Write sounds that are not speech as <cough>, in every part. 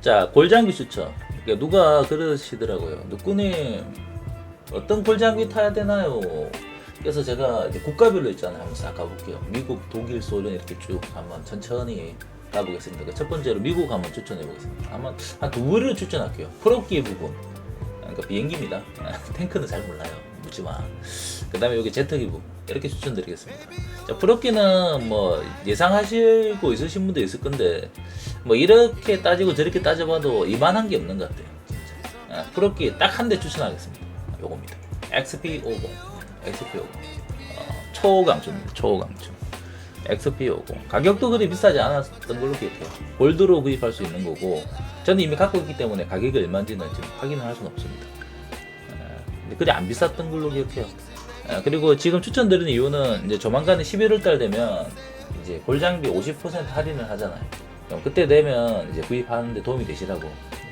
자, 골장비 추천. 그러니까 누가 그러시더라고요. 누꾸님, 어떤 골장비 타야 되나요? 그래서 제가 이제 국가별로 있잖아요. 한번 싹 가볼게요. 미국, 독일, 소련 이렇게 쭉 한번 천천히 가보겠습니다. 그 첫 번째로 미국 한번 추천해 보겠습니다. 한번 한두 부를 추천할게요. 프로기 부분. 그러니까 비행기입니다. <laughs> 탱크는 잘 몰라요. 묻지 마. 그 다음에 여기 제트기 부분. 이렇게 추천드리겠습니다. 자, 프로기는 뭐 예상하시고 있으신 분도 있을 건데 뭐 이렇게 따지고 저렇게 따져봐도 이만한 게 없는 것 같아요. 아, 프로기 딱한 대 추천하겠습니다. 요겁니다. XP50. XP50. 어, 초강추입니다. 초강추. XP50. 가격도 그리 비싸지 않았던 걸로 기억해요. 골드로 구입할 수 있는 거고 저는 이미 갖고 있기 때문에 가격이 얼마인지는 지금 확인을 할 수는 없습니다. 그리 안 비쌌던 걸로 기억해요. 아, 그리고 지금 추천드리는 이유는 이제 조만간에 11월 달 되면 이제 골장비 50% 할인을 하잖아요. 그럼 그때 되면 이제 구입하는데 도움이 되시라고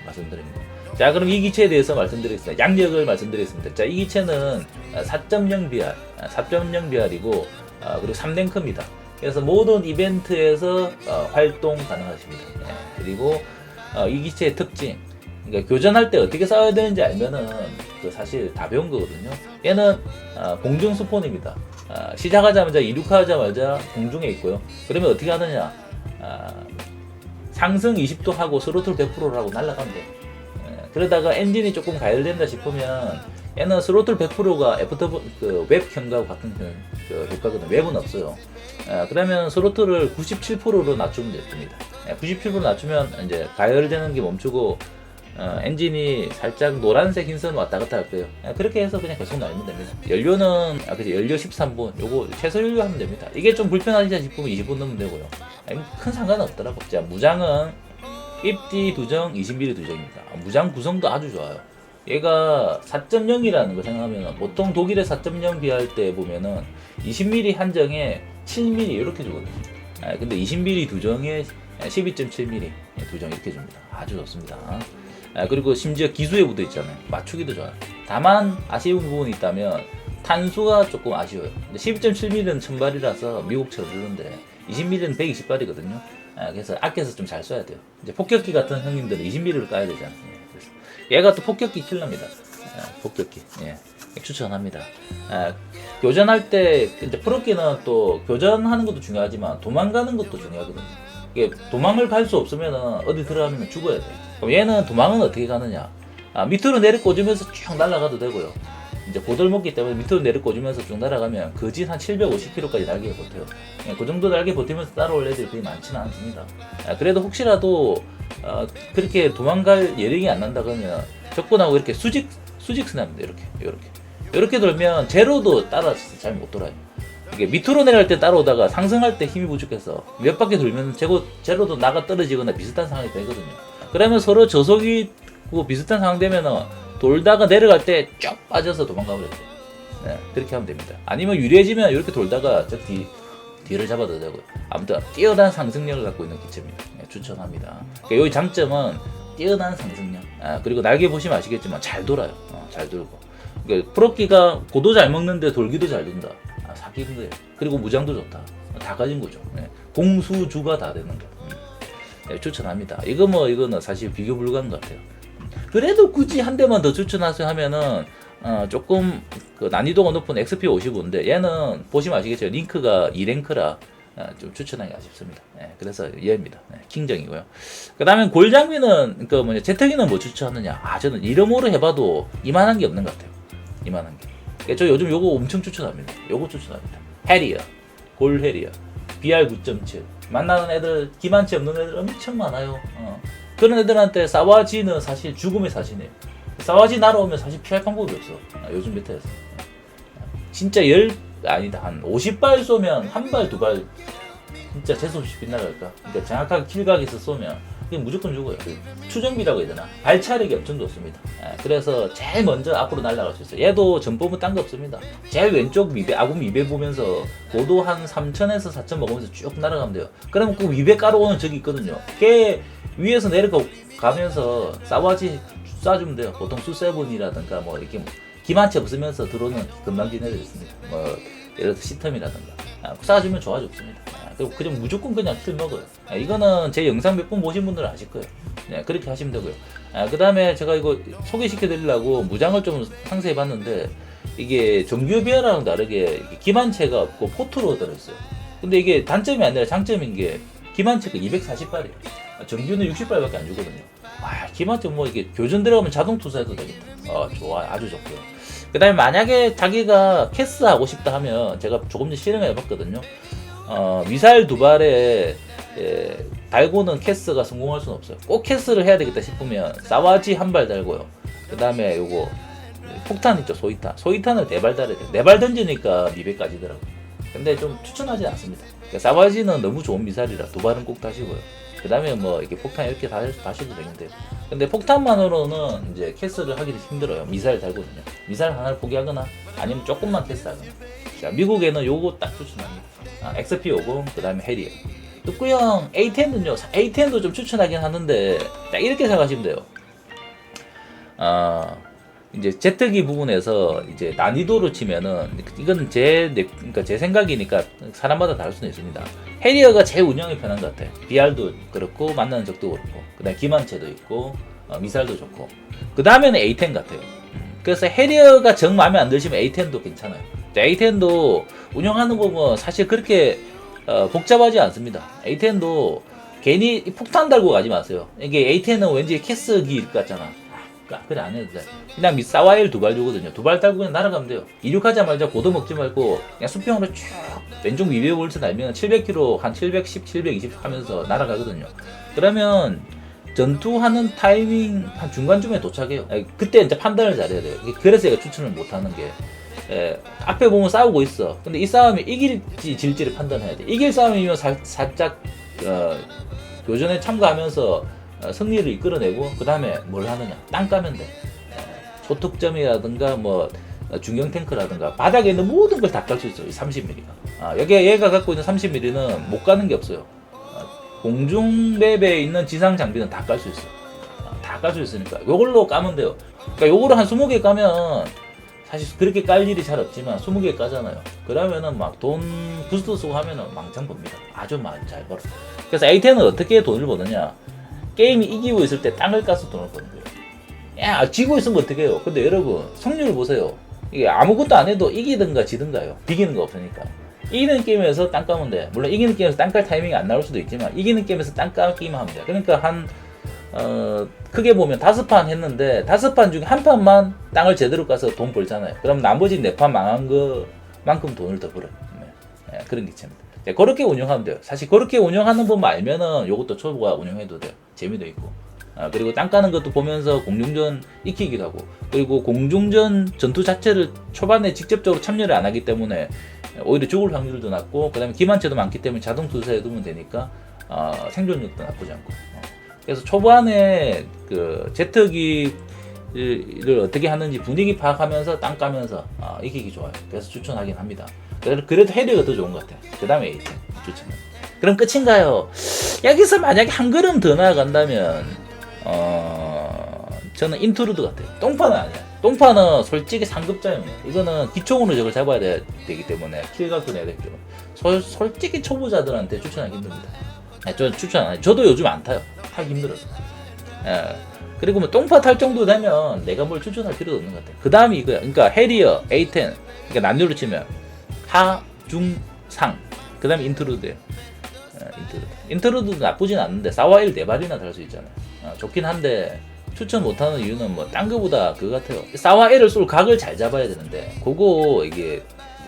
말씀드립니다. 자, 그럼 이 기체에 대해서 말씀드리겠습니다. 양력을 말씀드리겠습니다. 자, 이 기체는 4.0 BR, 4.0 BR이고 그리고 3랭크입니다. 그래서 모든 이벤트에서 어, 활동 가능하십니다. 예, 그리고 어, 이 기체의 특징, 그러니까 교전할 때 어떻게 싸워야 되는지 알면은 그 사실 다 배운 거거든요. 얘는 아, 공중 스폰입니다. 아, 시작하자마자 이륙하자마자 공중에 있고요. 그러면 어떻게 하느냐? 아, 상승 20도 하고 스로틀 100%를 하고 날아가면 돼요. 예, 그러다가 엔진이 조금 가열된다 싶으면 얘는 스로틀 100%가 애프터 그웹 현가하고 같은 그, 그 효과거든요. 웹은 없어요. 예, 그러면 스로틀을 97%로 낮추면 됩니다. 예, 97% 낮추면 이제 가열되는 게 멈추고 어, 엔진이 살짝 노란색 흰선 왔다 갔다 할 거예요. 예, 그렇게 해서 그냥 계속 날면 됩니다. 연료는 아 그죠 연료 13분 요거 최소 연료 하면 됩니다. 이게 좀 불편하지 싶으면 20분 넣으면 되고요. 아니, 큰 상관은 없더라고. 자 무장은 입지 두정 20mm 두정입니다. 아, 무장 구성도 아주 좋아요. 얘가 4.0이라는 거 생각하면 보통 독일의 4.0 비할 때 보면은 20mm 한 정에 7mm 이렇게 주거든요. 아, 근데 20mm 두 정에 12.7mm 두 정 이렇게 줍니다. 아주 좋습니다. 아, 그리고 심지어 기수에 묻어 있잖아요. 맞추기도 좋아요. 다만 아쉬운 부분이 있다면 탄수가 조금 아쉬워요. 12.7mm는 천발이라서 미국처럼 주는데 20mm는 120발이거든요. 아, 그래서 아껴서 좀 잘 써야 돼요. 이제 폭격기 같은 형님들은 20mm를 까야 되잖아요. 예, 그래서 얘가 또 폭격기 킬러입니다. 아, 폭격기. 예. 추천합니다. 아, 교전할 때 이제 프로기는 또 교전하는 것도 중요하지만 도망가는 것도 중요하거든요. 이게 도망을 갈 수 없으면 어디 들어가면 죽어야 돼. 그럼 얘는 도망은 어떻게 가느냐? 아, 밑으로 내려 꽂으면서 쭉 날아가도 되고요. 이제 고들 먹기 때문에 밑으로 내려 꽂으면서 쭉 날아가면 거진 한 750km까지 날개 버텨요. 예, 그 정도 날개 버티면서 따라올 애들이 그렇게 많지는 않습니다. 아, 그래도 혹시라도 어, 그렇게 도망갈 예력이 안 난다 그러면 적군하고 이렇게 수직 수직선합니다. 이렇게 이렇게 이렇게 돌면 제로도 따라서 잘 못 돌아요. 이게 밑으로 내려갈 때 따라오다가 상승할 때 힘이 부족해서 몇 바퀴 돌면 제고 제로도 나가 떨어지거나 비슷한 상황이 되거든요. 그러면 서로 저속이 고 비슷한 되면은 돌다가 내려갈 때 쫙 빠져서 도망가 버려요. 네, 그렇게 하면 됩니다. 아니면 유리해지면 이렇게 돌다가 저 뒤, 뒤를 잡아도 되고요. 아무튼 뛰어난 상승력을 갖고 있는 기체입니다. 네, 추천합니다. 그러니까 여기 장점은 뛰어난 상승력. 아, 그리고 날개 보시면 아시겠지만 잘 돌아요. 어, 잘 돌고. 그러니까 프로끼가 고도 잘 먹는데 돌기도 잘 돈다. 아, 사기 힘들어요. 그리고 무장도 좋다. 다 가진 거죠. 네. 공수주가 다 되는 거. 음. 네, 추천합니다. 이거 뭐 이거는 사실 비교 불가한 것 같아요. 그래도 굳이 한 대만 더 추천하세요 하면은 어, 조금 그 난이도가 높은 XP55인데 얘는 보시면 아시겠죠 링크가 2랭크라 어, 좀 추천하기 아쉽습니다. 네, 그래서 얘입니다. 네, 킹정이고요. 그 다음에 골장비는 그 뭐냐 제트기는 뭐 추천하느냐? 아 저는 이름으로 해봐도 이만한 게 없는 것 같아요. 이만한 게. 그러니까 저 요즘 요거 엄청 추천합니다. 요거 추천합니다. 해리어, 골 해리어, BR 9.7 만나는 애들 기만치 없는 애들 엄청 많아요. 어. 그런 애들한테 사와지는 사실 죽음의 사신이에요. 사와지 날아오면 사실 피할 방법이 없어. 아, 요즘 메타에서. 진짜 열 아니다 한 50발 쏘면 한 발 두 발 진짜 재수없이 빗나갈까. 그러니까 정확하게 킬각에서 쏘면 그게 무조건 죽어요. 그 추정비라고 해야 되나? 발차력이 엄청 좋습니다. 예, 그래서 제일 먼저 앞으로 날아갈 수 있어요. 얘도 전법은 딴 거 없습니다. 제일 왼쪽 미배, 아군 미배 보면서 고도 한 3천에서 4천 먹으면서 쭉 날아가면 돼요. 그러면 그 위배 깔아오는 적이 있거든요. 걔 위에서 내려가면서 싸와지 쏴주면 돼요. 보통 수세븐이라든가 뭐 이렇게 뭐 기만치 없으면서 들어오는 금방진 애들 있습니다. 뭐 예를 들어 시텀이라든가 아, 쏴주면 좋아 죽습니다. 아, 그냥 무조건 그냥 킬 먹어요. 아, 이거는 제 영상 몇 번 보신 분들은 아실 거예요. 네, 그렇게 하시면 되고요. 아, 그 다음에 제가 이거 소개시켜 드리려고 무장을 좀 상세히 봤는데 이게 정규 비어랑 다르게 기만체가 없고 포트로 들어있어요. 근데 이게 단점이 아니라 장점인 게 기만체가 240발이에요. 정규는 60발밖에 안 주거든요. 아, 기만체 뭐 이게 교전 들어가면 자동 투사해도 되겠다. 어, 좋아, 아주 좋고요. 그 다음에 만약에 자기가 캐스 하고 싶다 하면 제가 조금 전에 실험해 봤거든요. 어, 미사일 두 발에 에, 달고는 캐스가 성공할 수는 없어요. 꼭 캐스를 해야 되겠다 싶으면 사와지 한 발 달고요. 그 다음에 요거 폭탄 있죠, 소이탄. 소이탄을 네 발 달아야 돼요. 네 발 던지니까 미백까지더라고. 근데 좀 추천하지 않습니다. 그러니까 사와지는 너무 좋은 미사일이라 두 발은 꼭 다시고요. 그 다음에 뭐 이렇게 폭탄 이렇게 다, 다셔도 되는데. 근데 폭탄만으로는 이제 캐스를 하기 힘들어요. 미사일 달거든요. 미사일 하나를 포기하거나 아니면 조금만 캐스하거나. 자, 미국에는 요거 딱 추천합니다. 아, XP50, 그 다음에 해리어. 뚝구형 A10은요, A10도 좀 추천하긴 하는데, 딱 이렇게 생각하시면 돼요. 아, 이제 제트기 부분에서 이제 난이도로 치면은, 이건 제, 내- 그러니까 제 생각이니까 사람마다 다를 수는 있습니다. 해리어가 제일 운영이 편한 것 같아요. BR도 그렇고, 만나는 적도 그렇고, 그 다음에 기만체도 있고, 어, 미사일도 좋고, 그 다음에는 A10 같아요. 음, 그래서 해리어가 정 마음에 안 드시면 A10도 괜찮아요. A10도 운영하는 법은 사실 그렇게 어, 복잡하지 않습니다. A10도 괜히 이 폭탄 달고 가지 마세요. 이게 A10은 왠지 캐스기 일 같잖아. 아, 그래 안 해도 돼. 그냥 미 사와일 두 발 주거든요. 두 발 달고 그냥 날아가면 돼요. 이륙하자마자 고도 먹지 말고 그냥 수평으로 쭉 왼쪽 위에 볼트 날면 700km 한 710, 720 하면서 날아가거든요. 그러면 전투하는 타이밍 한 중간쯤에 도착해요. 에, 그때 이제 판단을 잘해야 돼요. 그래서 제가 추천을 못 하는 게 에, 앞에 보면 싸우고 있어. 근데 이 싸움이 이길지 질지를 판단해야 돼. 이길 싸움이면 살, 살짝 어, 교전에 참가하면서 어, 승리를 이끌어내고 그 다음에 뭘 하느냐 땅 까면 돼. 에, 소특점이라든가 뭐 어, 중형 탱크라든가 바닥에 있는 모든 걸 다 깔 수 있어. 이 30mm가. 아, 여기 얘가 갖고 있는 30mm는 못 가는 게 없어요. 어, 공중 맵에 있는 지상 장비는 다 깔 수 있어. 다깔 수 있으니까 요걸로 까면 돼요. 그러니까 요거를 한 20개 까면 사실 그렇게 깔 일이 잘 없지만 20개 까잖아요. 그러면은 막 돈 부스트 쓰고 하면은 망창 법니다. 아주 많이 잘 벌어. 그래서 A10은 어떻게 돈을 버느냐? 게임이 이기고 있을 때 땅을 까서 돈을 버는 거예요. 야, 지고 있으면 어떻게 해요? 근데 여러분, 성률 보세요. 이게 아무것도 안 해도 이기든가 지든가요. 비기는 거 없으니까. 이기는 게임에서 땅 까면 돼. 물론 이기는 게임에서 땅 깔 타이밍이 안 나올 수도 있지만, 이기는 게임에서 땅 까기만 하면 돼. 그러니까 한, 어, 크게 보면 다섯 판 했는데, 다섯 판 중에 한 판만 땅을 제대로 까서 돈 벌잖아요. 그럼 나머지 네 판 망한 거만큼 돈을 더 벌어요. 네. 네, 그런 게 있습니다. 네, 그렇게 운영하면 돼요. 사실 그렇게 운영하는 법만 알면은 요것도 초보가 운영해도 돼요. 재미도 있고. 아, 그리고 땅 까는 것도 보면서 공중전 익히기도 하고 그리고 공중전 전투 자체를 초반에 직접적으로 참여를 안 하기 때문에 오히려 죽을 확률도 낮고 그 다음에 기만체도 많기 때문에 자동 투사해 두면 되니까 어, 생존력도 나쁘지 않고 어. 그래서 초반에 그 제트기를 어떻게 하는지 분위기 파악하면서 땅 까면서 어, 이기기 좋아요 그래서 추천하긴 합니다 그래도, 해리가 더 좋은 것 같아요 그 다음에 에이텐 추천 그럼 끝인가요? 여기서 만약에 한 걸음 더 나아간다면 어, 저는 인트루드 같아요. 똥파는 아니야. 똥파는 솔직히 상급자입니다. 이거는 기총으로 저걸 잡아야 돼- 되기 때문에 킬각도 내야 되죠. 솔, 솔직히 초보자들한테 추천하기 힘듭니다. 네, 저 추천 안 해요. 저도 요즘 안 타요. 타기 힘들어서. 예. 그리고 뭐 똥파 탈 정도 되면 내가 뭘 추천할 필요도 없는 것 같아요. 그 다음이 이거야. 그러니까 해리어, A10. 그러니까 남녀로 치면 하, 중, 상. 그 다음에 인트루드예요. 예, 인트루드. 인트루드도 나쁘진 않는데 사와일 네 발이나 달 수 있잖아요. 어, 좋긴 한데 추천 못하는 이유는 뭐 딴 거보다 그거 같아요. 사와일을 쏠 각을 잘 잡아야 되는데 그거 이게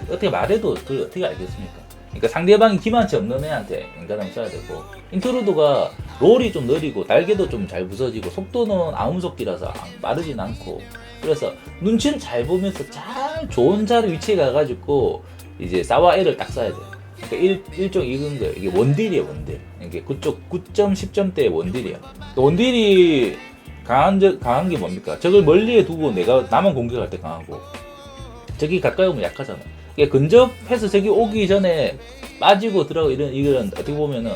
어떻게 말해도 그걸 어떻게 알겠습니까? 그러니까 상대방이 기만치 없는 애한테 인간함 써야 되고 인트루드가 롤이 좀 느리고 날개도 좀 잘 부서지고 속도는 아음속기라서 안- 빠르진 않고 그래서 눈치를 잘 보면서 잘 좋은 자리 위치에 가가지고 이제 사와일을 딱 쏴야 돼. 그러니까 일, 일종 이건 거예요. 이게 원딜이에요, 원딜. 이게 그쪽 9점, 10점대의 원딜이에요. 원딜이 강한, 저, 강한 게 뭡니까? 적을 멀리에 두고 내가 나만 공격할 때 강하고, 적이 가까이 오면 약하잖아. 이게 근접해서 적이 오기 전에 빠지고 들어가고 이런, 이런, 어떻게 보면은,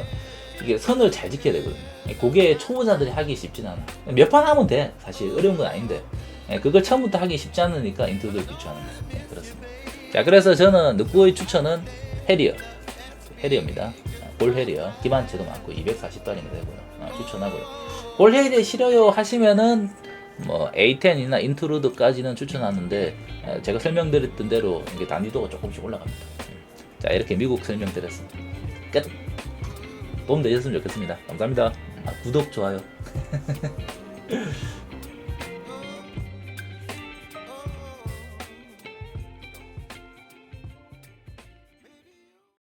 이게 선을 잘 지켜야 되거든요. 그게 초보자들이 하기 쉽진 않아. 몇 판 하면 돼. 사실 어려운 건 아닌데. 예, 그걸 처음부터 하기 쉽지 않으니까 인트로를 비추하는 거예요. 네, 그렇습니다. 자, 그래서 저는 늑구의 추천은 해리어. 해리어입니다. 자, 볼헤리어 기반체도 많고 240발이면 되고요. 아, 추천하고요. 볼헤리어 싫어요 하시면은 뭐 A10이나 인트루드까지는 추천하는데 에, 제가 설명드렸던 대로 이게 난이도가 조금씩 올라갑니다. 음. 자 이렇게 미국 설명드렸습니다. 끝. 도움 되셨으면 좋겠습니다. 감사합니다. 아, 구독 좋아요. <laughs>